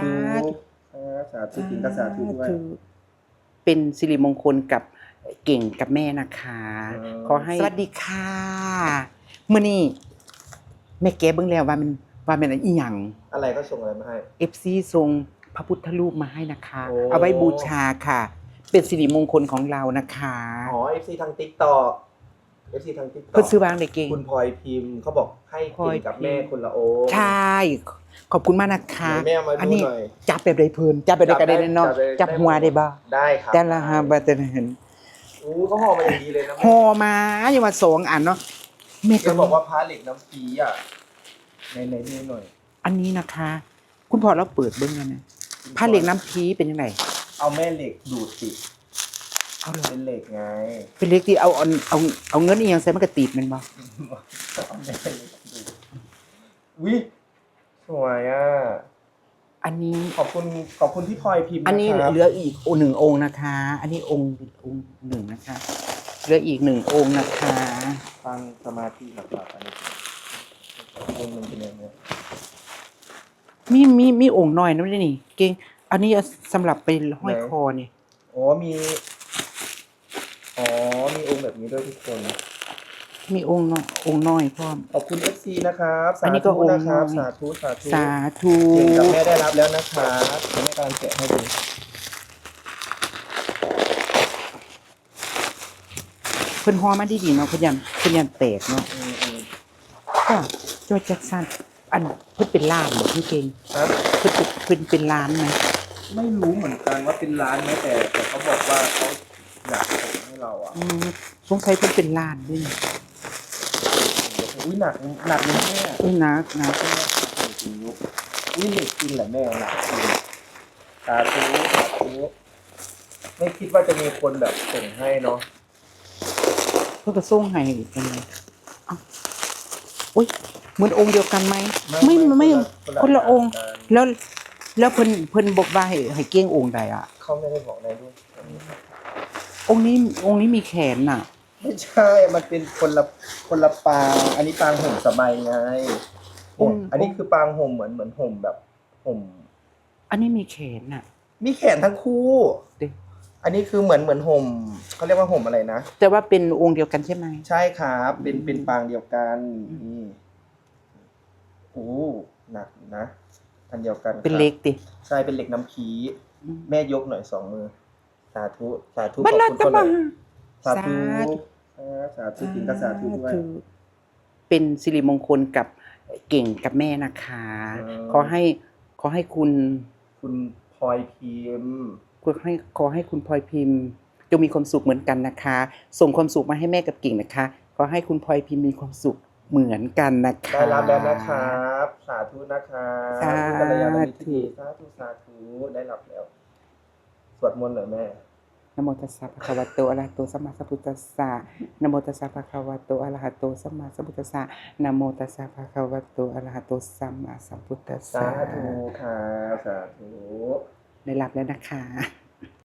ธุสาธุจริงก็สาธุด้วยเป็นสิริมงคลกับเก่งกับแม่นะคะอืมขอให้สวัสดีค่ะมื่อนี้แม่แกเบิ่งแล้วว่ามันว่ามันอีหยังอะไรก็ส่งอะไรมาให้ FC ทรงพระพุทธรูปมาให้นะคะโอ้เอาไว้บูชาค่ะ เป็นสิริมงคลของเรานะคะ อ๋อ FC ทาง TikTok FC ทาง TikTok เพิ่นซื้อวางในเก่ง คุณพลอยพิมพ์เขาบอกให้พลอกิยนกับพิมพ์ แม่คนละโอ๊ตใช่ ขอบคุณมากนะคะเดี๋ยวแม่เอามาอันดูนี้หน่อย จับแบบใดเพลินจับแบบใดก็ได้แน่นอนจับได้จับหัวได้บ่ได้ครับแต่ละฮะบ่แต่เห็นอู้เขาห่อมาอย่างดีเลยนะห่อมาอย่ามาสองอันเนาะแม่จะก็บอกว่าพระเหล็กน้ำพีอะในในนี่หน่อย อันนี้นะคะ คุณพ่อเราเปิดเบิ่งกันนะผ้าเหล็กน้ำพีเป็นยังไงเอาแม่เหล็กดูดติด เอาเลยเป็นเหล็กไงเป็นเหล็กที่เอาเอาเอาเอาเงินอีหยังใส่มันก็ติดแมันบ่เอาแม่เหล็กดูดวิสวยอะ อันนี้ ขอบคุณขอบคุณที่พลอยพิมพ์อันนี้ะครับเหลืออีกหนึ่งองค์นะคะ อันนี้องค์องค์หนึ่งนะคะ เหลืออีกหนึ่งองค์นะคะ ฟังสมาธิหลักๆอันนี้วงหนึ่งเป็นยังไงมีมีมีองค์น้อยนะนี่เก่งอันนี้เอาสำหรับไปห้อยคอนี่อ๋อมีอ๋อมีองค์ แบบนี้ด้วยทุกคน มีองค์น้อยองค์น้อยพร้อม ขอบคุณ FC นะครับสาอันนี้ก็ธุองค์นะครับ น้อย สาธุ สาธุสาธุเก่งกับแม่ได้รับแล้วนะครับเดี๋ยวแม่กำลังแกะให้ดูเพิ่นฮอมาดีๆเนาะเพิ่นยันเพิ่นยันแตกเนาะอืมอืมก็จอยแจ็คสันอันเพิ่นเป็นล้านเหรอพี่เก่งครับ เพิ่นเป็นเพิ่นเป็นล้านไหมไม่รู้เหมือนกันว่าเป็นร้านไหมแต่แต่เขาบอกว่าเขา อยากส่งให้เราอะอืมสงสัยเพิ่นเป็นล้านด้วยนี่อุ้ยหนักหนักเลยแม่เอ้ยนะนะจริงยุกอุ้ยเหล็กจริงแหละแม่หนักจริงสาธุสาธุไม่คิดว่าจะมีคนแบบส่งให้เนาะเพิ่นก็ส่งให้เป็นไงเอ้าอุ้ยเหมือนองค์เดียวกันไหมไม่ไม่คนละองค์ แล้วแล้วเพิ่นเพิ่นบอกว่าให้ให้เก้งองค์ใดอะเขาไม่ได้บอกในรูป องค์นี้องค์นี้มีแขนน่ะ ไม่ใช่ มันเป็นคนละคนละปาง อันนี้ปางห่มสบายไงอืม อันนี้คือปางห่มเหมือนเหมือนห่มแบบห่ม อันนี้มีแขนน่ะ มีแขนทั้งคู่ดิ อันนี้คือเหมือนเหมือนห่มเขาเรียกว่าห่มอะไรนะ แต่ว่าเป็นองค์เดียวกันใช่ไหม ใช่ครับ เป็น เป็นปางเดียวกันอืมนี่โอ้หนักอยู่นะ อันเดียวกันครับเป็นเล็กติใช่ เป็นเหล็กน้ำพีแม่ยกหน่อยสองมือสาธุ สาธุบัลขลัอบงคุณก์คนหน่อยมาสาธุสาธุอ่าสาธุจริงก็สาธุด้วยเป็นสิริมงคลกับเก่งกับแม่นะคะอืมขอให้ขอให้คุณ คุณพลอยพิมพ์ขอให้ขอให้คุณพลอยพิมพ์จงมีความสุขเหมือนกันนะคะ ส่งความสุขมาให้แม่กับเก่งนะคะ ขอให้คุณพลอยพิมพ์มีความสุขเหมือนกันนะคะได้รับแล้วนะครับ สาธุนะครับสาธุกัลยาณมิตรที่ดีสาธุสาธุได้รับแล้ว สวดมนต์หน่อยแม่ นะโมตัสสะภะคะวะโตอะระหะโตสัมมาสัมพุทธัสสะนะโมตัสสะภะคะวะโตอะระหะโตสัมมาสัมพุทธัสสะนะโมตัสสะภะคะวะโตอะระหะโตสัมมาสัมพุทธัสสาสะธุครับสาธุได้รับแล้วนะคะ